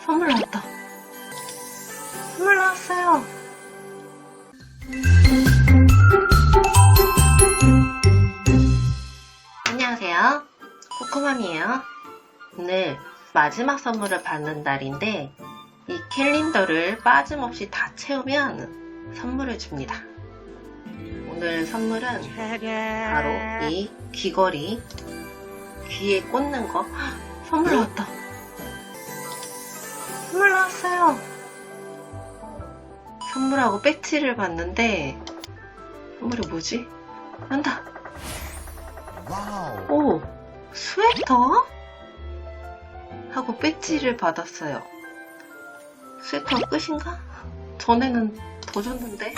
선물 나왔다. 선물 나왔어요. 안녕하세요. 코코맘이에요. 오늘 마지막 선물을 받는 날인데 이 캘린더를 빠짐없이 다 채우면 선물을 줍니다. 오늘 선물은 바로 이 귀걸이 귀에 꽂는 거 헉, 선물 나왔다. 선물 나왔어요. 선물하고 배지를 받는데 선물이 뭐지? 난다. 오, 스웨터? 하고 배지를 받았어요. 스웨터 끝인가? 전에는 더 줬는데?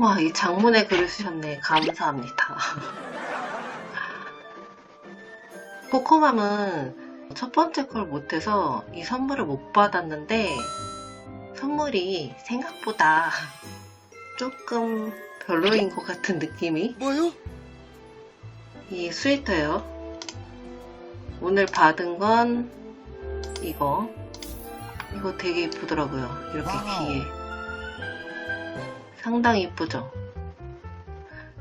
와, 이 장문의 글을 쓰셨네. 감사합니다. 코코맘은 첫 번째 걸 못해서 이 선물을 못 받았는데 선물이 생각보다 조금 별로인 것 같은 느낌이 뭐요? 이 스웨터예요. 오늘 받은 건 이거 이거 되게 이쁘더라고요. 이렇게 와우. 귀에 상당히 이쁘죠?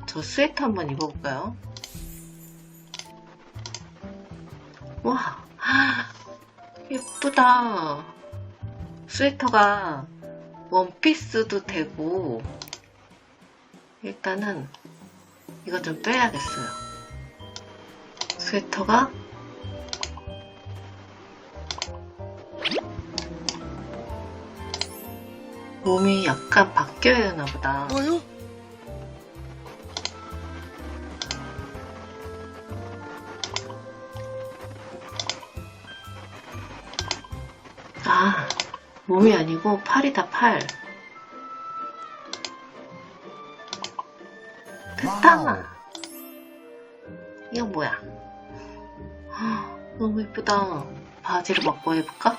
저 스웨터 한번 입어볼까요? 와 예쁘다. 스웨터가 원피스도 되고 일단은 이거 좀 빼야겠어요. 스웨터가 몸이 약간 바뀌어야 하나 보다. 뭐요? 아, 몸이 아니고 팔이다, 팔. 됐다. 이건 뭐야? 헉, 너무 예쁘다. 바지를 바꿔 입을까?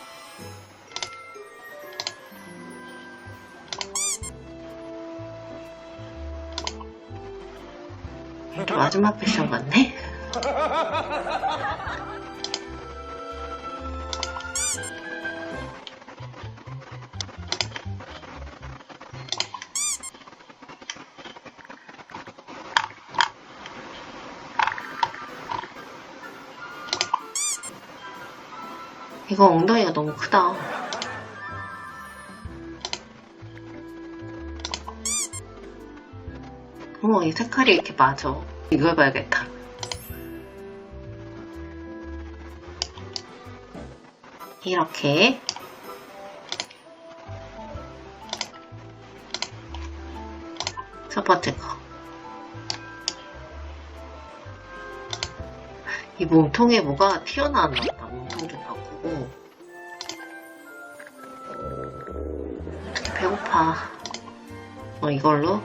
이게 마지막 패션 같네? 이거 엉덩이가 너무 크다. 어머, 이 색깔이 이렇게 맞아. 이거 해봐야겠다. 이렇게. 첫 번째 거. 이 몸통에 뭐가 튀어나왔나 보다. 몸통 좀 바꾸고. 배고파. 어, 이걸로?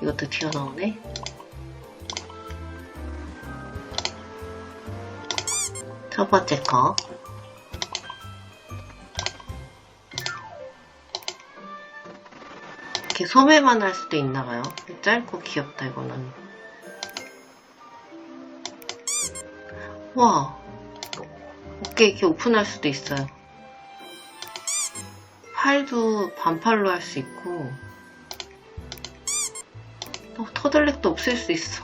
이것도 튀어나오네. 첫 번째 거. 이렇게 소매만 할 수도 있나봐요. 짧고 귀엽다, 이거는. 와. 어깨 이렇게 오픈할 수도 있어요. 팔도 반팔로 할 수 있고, 어, 터들렉도 없앨 수 있어.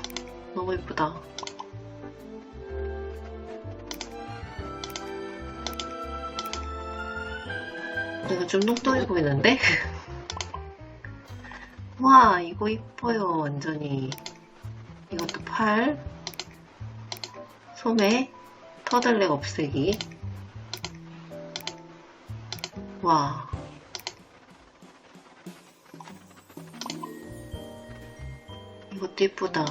너무 예쁘다. 이거 좀 뚱뚱해 보이는데? 와, 이거 이뻐요, 완전히. 이것도 팔, 소매, 터들렉 없애기. 와. 이것도 이쁘다.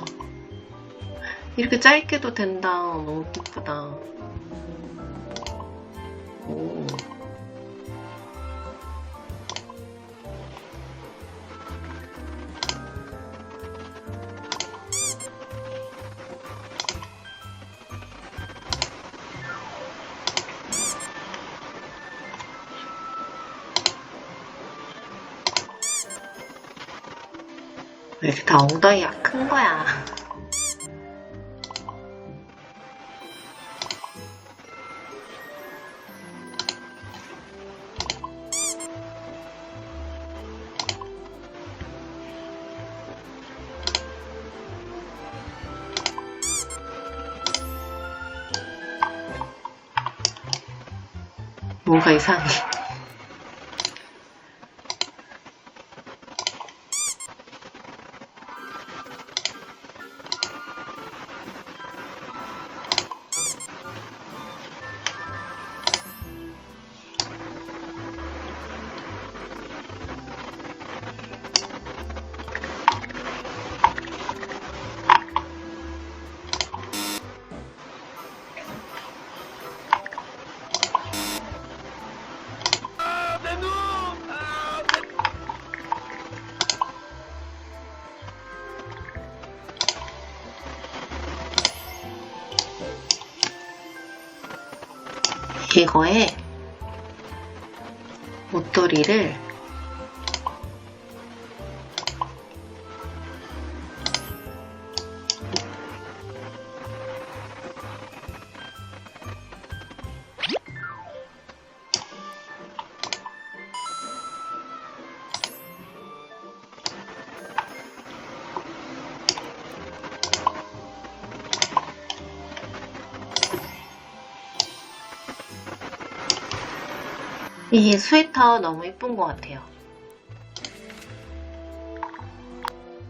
이렇게 짧게도 된다. 너무 이쁘다. 오. 왜 이렇게 다 엉덩이가 큰 거야? 뭔가 이상해. 이거에 목도리를 이 스웨터 너무 이쁜 것 같아요.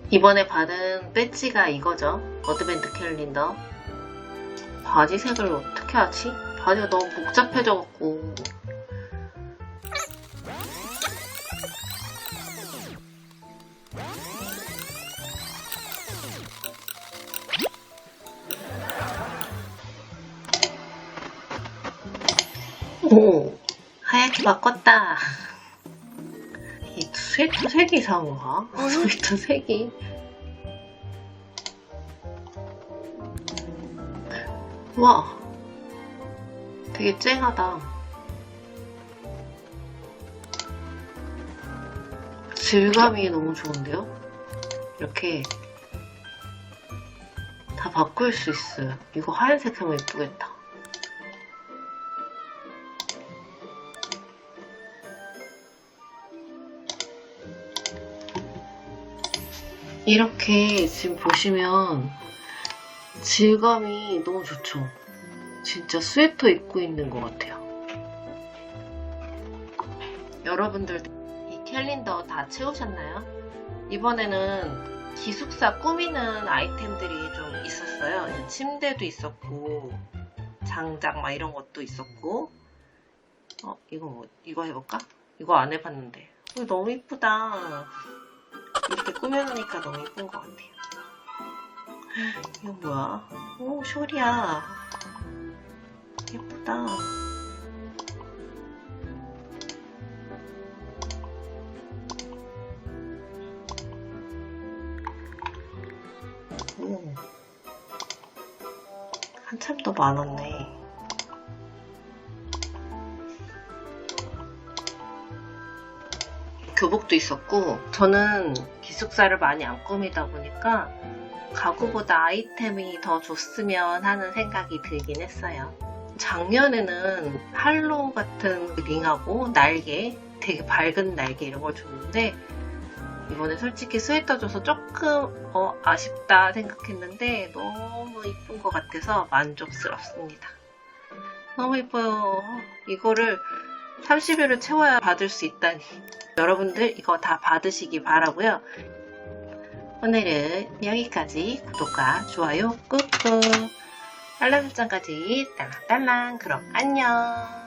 이번에 받은 배지가 이거죠. 어드벤트 캘린더. 바지 색을 어떻게 하지? 바지가 너무 복잡해져갖고. 오, 바꿨다. 이 스웨터 색이 이상한가? 스웨터 색이. 와, 되게 쨍하다. 질감이 너무 좋은데요? 이렇게 다 바꿀 수 있어요. 이거 하얀색 하면 예쁘겠다. 이렇게 지금 보시면 질감이 너무 좋죠. 진짜 스웨터 입고 있는 것 같아요. 여러분들 이 캘린더 다 채우셨나요? 이번에는 기숙사 꾸미는 아이템들이 좀 있었어요. 침대도 있었고 장작 막 이런 것도 있었고 어 이거 뭐 이거 해볼까? 이거 안 해봤는데 어, 너무 이쁘다. 이렇게 꾸며놓으니까 너무 예쁜 것 같아요. 이거 뭐야? 오, 숄이야. 예쁘다. 오. 한참 더 많았네. 교복도 있었고 저는 기숙사를 많이 안 꾸미다 보니까 가구보다 아이템이 더 좋으면 하는 생각이 들긴 했어요. 작년에는 할로우 같은 링하고 날개, 되게 밝은 날개 이런 걸 줬는데 이번에 솔직히 스웨터 줘서 조금 어, 아쉽다 생각했는데 너무 이쁜 것 같아서 만족스럽습니다. 너무 이뻐요. 이거를 30일을 채워야 받을 수 있다니. 여러분들 이거 다 받으시기 바라고요. 오늘은 여기까지. 구독과 좋아요 꾹꾹 알람 설정까지 딸랑딸랑. 그럼 안녕